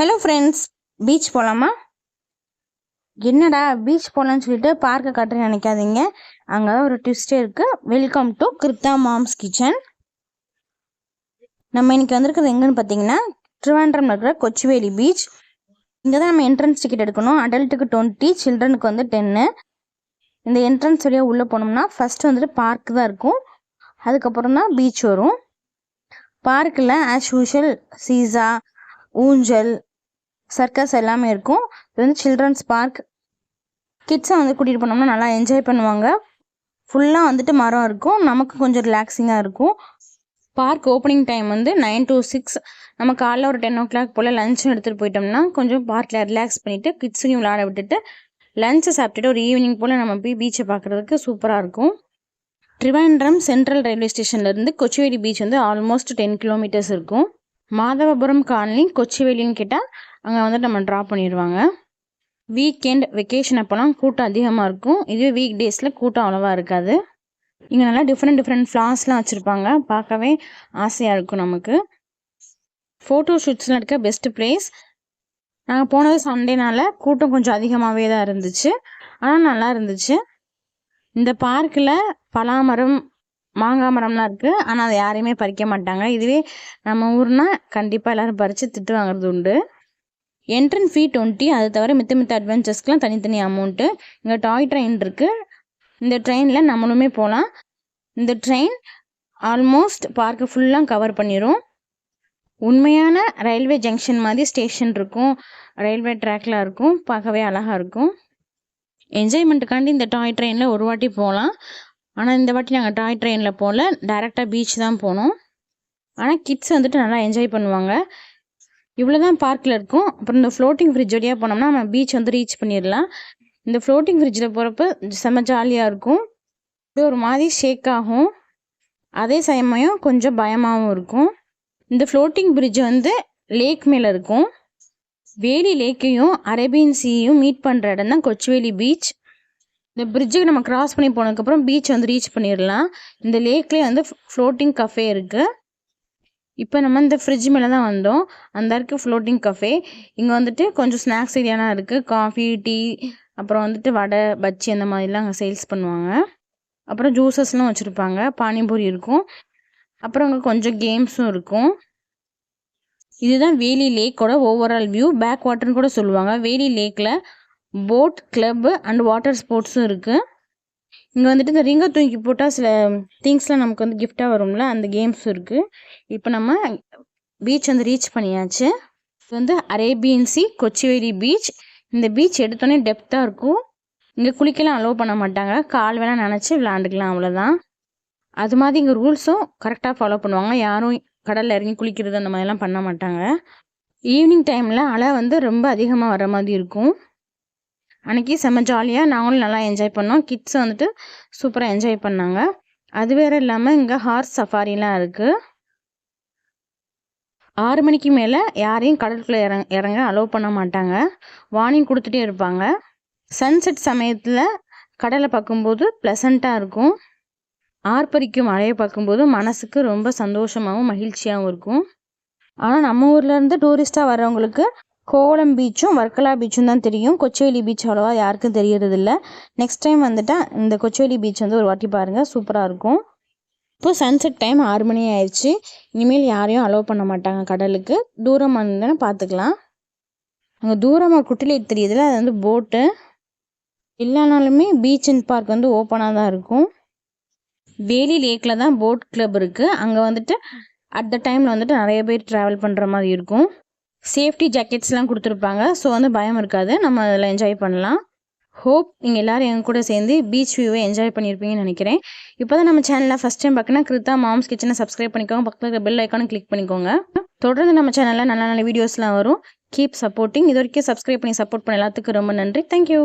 Hello friends beach போகலாமா என்னடா beach போகலான்னு சொல்லிட்டு பார்க்க காட்டுறேன்னு நினைக்காதீங்க. அங்கே தான் ஒரு ட்விஸ்டே இருக்குது welcome to Kritha mom's kitchen நம்ம இன்னைக்கு வந்திருக்கிறது எங்கன்னு பார்த்தீங்கன்னா ட்ரிவாண்ட்ரம்ல இருக்கிற கொச்சிவேலி பீச் இங்கே தான் நம்ம என்ட்ரன்ஸ் டிக்கெட் எடுக்கணும். அடல்ட்டுக்கு டுவெண்ட்டி சில்ட்ரனுக்கு வந்து டென்னு இந்த என்ட்ரன்ஸ் வழியாக உள்ளே போனோம்னா ஃபஸ்ட்டு வந்துட்டு பார்க் தான் இருக்கும். அதுக்கப்புறம் தான் பீச் வரும். பார்க்கில் ஆஸ் யூஷுவல் சீசா ஊஞ்சல் சர்க்கஸ் எல்லாமே இருக்கும். இது வந்து சில்ட்ரன்ஸ் பார்க் கிட்ஸை வந்து கூட்டிகிட்டு போனோம்னா நல்லா என்ஜாய் பண்ணுவாங்க. ஃபுல்லாக வந்துட்டு மரம் இருக்கும். நமக்கு கொஞ்சம் ரிலாக்ஸிங்காக இருக்கும். பார்க் ஓப்பனிங் டைம் வந்து நைன் டு சிக்ஸ் நம்ம காலைல ஒரு டென் ஓ கிளாக் போல் லஞ்சும் எடுத்துகிட்டு போயிட்டோம்னா கொஞ்சம் பார்க்கில் ரிலாக்ஸ் பண்ணிவிட்டு கிட்ஸையும் விளாட விட்டுட்டு லஞ்சை சாப்பிட்டுட்டு ஒரு ஈவினிங் போல் நம்ம போய் பீச்சை பார்க்குறதுக்கு சூப்பராக இருக்கும். ட்ரிவாண்ட்ரம் சென்ட்ரல் ரயில்வே ஸ்டேஷன்லேருந்து கொச்சிவேலி பீச் வந்து ஆல்மோஸ்ட் டென் கிலோமீட்டர்ஸ் இருக்கும். மாதவபுரம் காலனி கொச்சிவேலின்னு கேட்டால் அங்கே வந்து நம்ம ட்ராப் பண்ணிடுவாங்க வீக்கெண்ட் வெக்கேஷன் அப்போலாம் கூட்டம் அதிகமாக இருக்கும். இதுவே வீக் டேஸில் கூட்டம் அவ்வளோவா இருக்காது. இங்கே நல்லா டிஃப்ரெண்ட் டிஃப்ரெண்ட் ஃப்ளார்ஸ்லாம் வச்சுருப்பாங்க. பார்க்கவே ஆசையாக இருக்கும் நமக்கு. ஃபோட்டோ ஷூட்ஸ்லாம் இருக்க பெஸ்ட்டு பிளேஸ் நாங்கள் போனது சண்டேனால கூட்டம் கொஞ்சம் அதிகமாகவே தான் இருந்துச்சு. ஆனால் நல்லா இருந்துச்சு. இந்த பார்க்கில் பலாமரம் மாங்காய் மரம்லாம் இருக்குது ஆனால் அதை யாரையுமே பறிக்க மாட்டாங்க. இதுவே நம்ம ஊர்னா கண்டிப்பாக எல்லோரும் பறித்து திட்டு வாங்குறது உண்டு. என்ட்ரன் ஃபீ டுவெண்ட்டி அது தவிர மித்த மித்த அட்வென்ச்சர்ஸ்க்கெலாம் தனித்தனி அமௌண்ட்டு இங்கே டாய் ட்ரெயின் இருக்குது இந்த ட்ரெயினில் நம்மளுமே போகலாம் இந்த ட்ரெயின் ஆல்மோஸ்ட் பார்க்கு ஃபுல்லாக கவர் பண்ணிடும் உண்மையான ரயில்வே ஜங்ஷன் மாதிரி ஸ்டேஷன் இருக்கும். ரயில்வே ட்ராக்ல இருக்கும். பார்க்கவே அழகாக இருக்கும். என்ஜாய்மெண்ட்டுக்காண்டி இந்த டாய் ட்ரெயினில் ஒரு வாட்டி போகலாம் ஆனால் இந்த வாட்டி நாங்கள் டாய் ட்ரெயினில் போகல டேரெக்டாக பீச் தான் போனோம். ஆனால் கிட்ஸ் வந்துட்டு நல்லா என்ஜாய் பண்ணுவாங்க. இவ்வளோ தான் பார்க்கில் இருக்கும். அப்புறம் இந்த ஃப்ளோட்டிங் ஃப்ரிட்ஜ் வழியாக போனோம்னா நம்ம பீச் வந்து ரீச் பண்ணிடலாம். இந்த ஃப்ளோட்டிங் ஃப்ரிட்ஜில் போகிறப்ப செம்ம ஜாலியாக இருக்கும். இது ஒரு மாதிரி ஷேக் ஆகும். அதே சமயம் கொஞ்சம் பயமாகவும் இருக்கும். இந்த ஃப்ளோட்டிங் பிரிட்ஜ் வந்து லேக் மேலே இருக்கும். வேலி லேக்கையும் அரேபியன் சீயும் மீட் பண்ணுற இடம் தான் கொச்சுவேலி பீச் இந்த பிரிட்ஜுக்கு நம்ம கிராஸ் பண்ணி போனதுக்கப்புறம் பீச் வந்து ரீச் பண்ணிடலாம். இந்த லேக்லேயே வந்து ஃப்ளோட்டிங் கஃபே இருக்குது இப்போ நம்ம இந்த ஃப்ரிட்ஜ் மேலே தான் வந்தோம். அந்த இருக்குது ஃப்ளோட்டிங் கஃபே இங்கே வந்துட்டு கொஞ்சம் ஸ்நாக்ஸ் ஏரியாலாம் இருக்குது காஃபி டீ அப்புறம் வந்துட்டு வடை பஜ்ஜி அந்த மாதிரிலாம் அங்கே சேல்ஸ் பண்ணுவாங்க. அப்புறம் ஜூஸஸ்லாம் வச்சுருப்பாங்க. பானிபூரி இருக்கும். அப்புறம் அங்கே கொஞ்சம் கேம்ஸும் இருக்கும். இதுதான் வேலி லேக்கோட ஓவரால் வியூ பேக் வாட்டர்னு கூட சொல்லுவாங்க. வேலி லேக்கில் போட் கிளப்பு அண்ட் வாட்டர் ஸ்போர்ட்ஸும் இருக்குது இங்கே வந்துட்டு இந்த ரிங்கை தூக்கி போட்டால் சில திங்ஸ்லாம் நமக்கு வந்து கிஃப்டாக வரும்ல அந்த கேம்ஸும் இருக்குது இப்போ நம்ம பீச் வந்து ரீச் பண்ணியாச்சு. இது வந்து அரேபியன் சி கொச்சிவேலி பீச் இந்த பீச் எடுத்தோடனே டெப்த்தாக இருக்கும். இங்கே குளிக்கலாம் அலோவ் பண்ண மாட்டாங்க. கால் வேணால் நினச்சி விளாண்டுக்கலாம் அவ்வளோதான் அது மாதிரி இங்கே ரூல்ஸும் கரெக்டாக ஃபாலோ பண்ணுவாங்க. யாரும் கடலில் இறங்கி குளிக்கிறது அந்த மாதிரிலாம் பண்ண மாட்டாங்க. ஈவினிங் டைமில் அலை வந்து ரொம்ப அதிகமாக வர மாதிரி இருக்கும். அன்றைக்கி செம்ம ஜாலியாக நாங்களும் நல்லா என்ஜாய் பண்ணோம். கிட்ஸ் வந்துட்டு சூப்பராக என்ஜாய் பண்ணாங்க. அது வேறு இல்லாமல் இங்கே ஹார்ஸ் சஃபாரிலாம் இருக்குது ஆறு மணிக்கு மேலே யாரையும் கடலுக்குள்ளே இறங்க இறங்க அலோவ் பண்ண மாட்டாங்க. வார்னிங் கொடுத்துட்டே இருப்பாங்க. சன்செட் சமயத்தில் கடலை பார்க்கும்போது ப்ளசண்ட்டாக இருக்கும். ஆர்ப்பரிக்கும் மழையை பார்க்கும்போது மனசுக்கு ரொம்ப சந்தோஷமாகவும் மகிழ்ச்சியாகவும் இருக்கும். ஆனால் நம்ம ஊர்லேருந்து டூரிஸ்ட்டாக வர்றவங்களுக்கு கோவளம் பீச்சும் வர்க்கலா பீச்சும் தான் தெரியும். கொச்சவேலி பீச் அவ்வளோவா யாருக்கும் தெரியறதில்ல. நெக்ஸ்ட் டைம் வந்துட்டால் இந்த கொச்சவேலி பீச் வந்து ஒரு வாட்டி பாருங்கள் சூப்பராக இருக்கும். இப்போ சன்செட் டைம் ஆறு மணி ஆயிடுச்சு. இனிமேல் யாரையும் அலோவ் பண்ண மாட்டாங்க கடலுக்கு. தூரம் வந்து பார்த்துக்கலாம் அங்கே தூரமாக குட்டிலேட் தெரியுதுல அது வந்து போட்டு இல்லைனாலுமே பீச் அண்ட் பார்க் வந்து ஓப்பனாக தான் இருக்கும். வேலி லேக்கில் தான் போட் கிளப் இருக்குது அங்கே வந்துட்டு அட் த டைமில் வந்துட்டு நிறைய பேர் ட்ராவல் பண்ணுற மாதிரி இருக்கும். சேஃப்டி ஜாக்கெட்ஸ்லாம் கொடுத்துருப்பாங்க. ஸோ வந்து பயம் இருக்காது. நம்ம அதில் என்ஜாய் பண்ணலாம். ஹோப் நீங்கள் எல்லோரும் எங்கள் கூட சேர்ந்து பீச் வியூவை என்ஜாய் பண்ணியிருப்பீங்கன்னு நினைக்கிறேன். இப்போ தான் நம்ம சேனலில் ஃபஸ்ட் டைம் பார்க்கணும் கிருத்தா மாம்ஸ் கிச்சனை சப்ஸ்கிரைப் பண்ணிக்கோங்க. பக்கத்தில் இருக்கிற பெல் ஐக்கானும் கிளிக் பண்ணிக்கோங்க. தொடர்ந்து நம்ம சேனலில் நல்ல நல்ல வீடியோஸ்லாம் வரும். கீப் சப்போர்ட்டிங் இது வரைக்கும் சப்ஸ்கிரைப் பண்ணி சப்போர்ட் பண்ண எல்லாத்துக்கும் ரொம்ப நன்றி. தேங்க்யூ